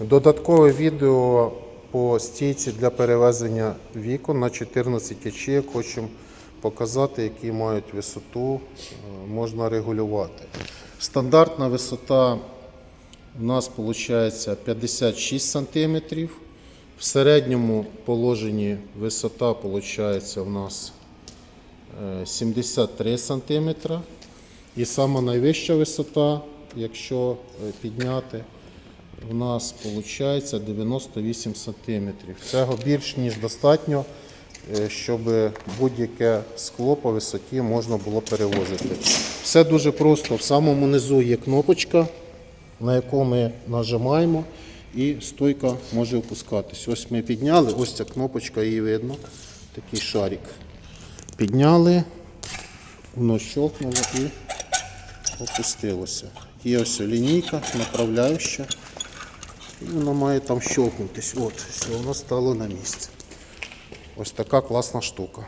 Додаткове відео по стійці для перевезення вікон на 14 ячеїв. Хочемо показати, які мають висоту, е, можна регулювати. Стандартна висота у нас виходить 56 см. В середньому положенні висота виходить у нас е, 73 см. І найвища висота, якщо е, підняти, у нас виходить 98 см. Цього більш ніж достатньо, е, щоб будь-яке скло по висоті можна було перевозити. Все дуже просто. В самому низу є кнопочка, на яку ми нажимаємо, і стойка може опускатись. Ось ми підняли, ось ця кнопочка, її видно. Такий шарик. Підняли, воно щелкнуло і опустилося. Є ось лінійка, направляюча. І воно має там щелкнутись. От, все, вона стало на місце. Ось така класна штука.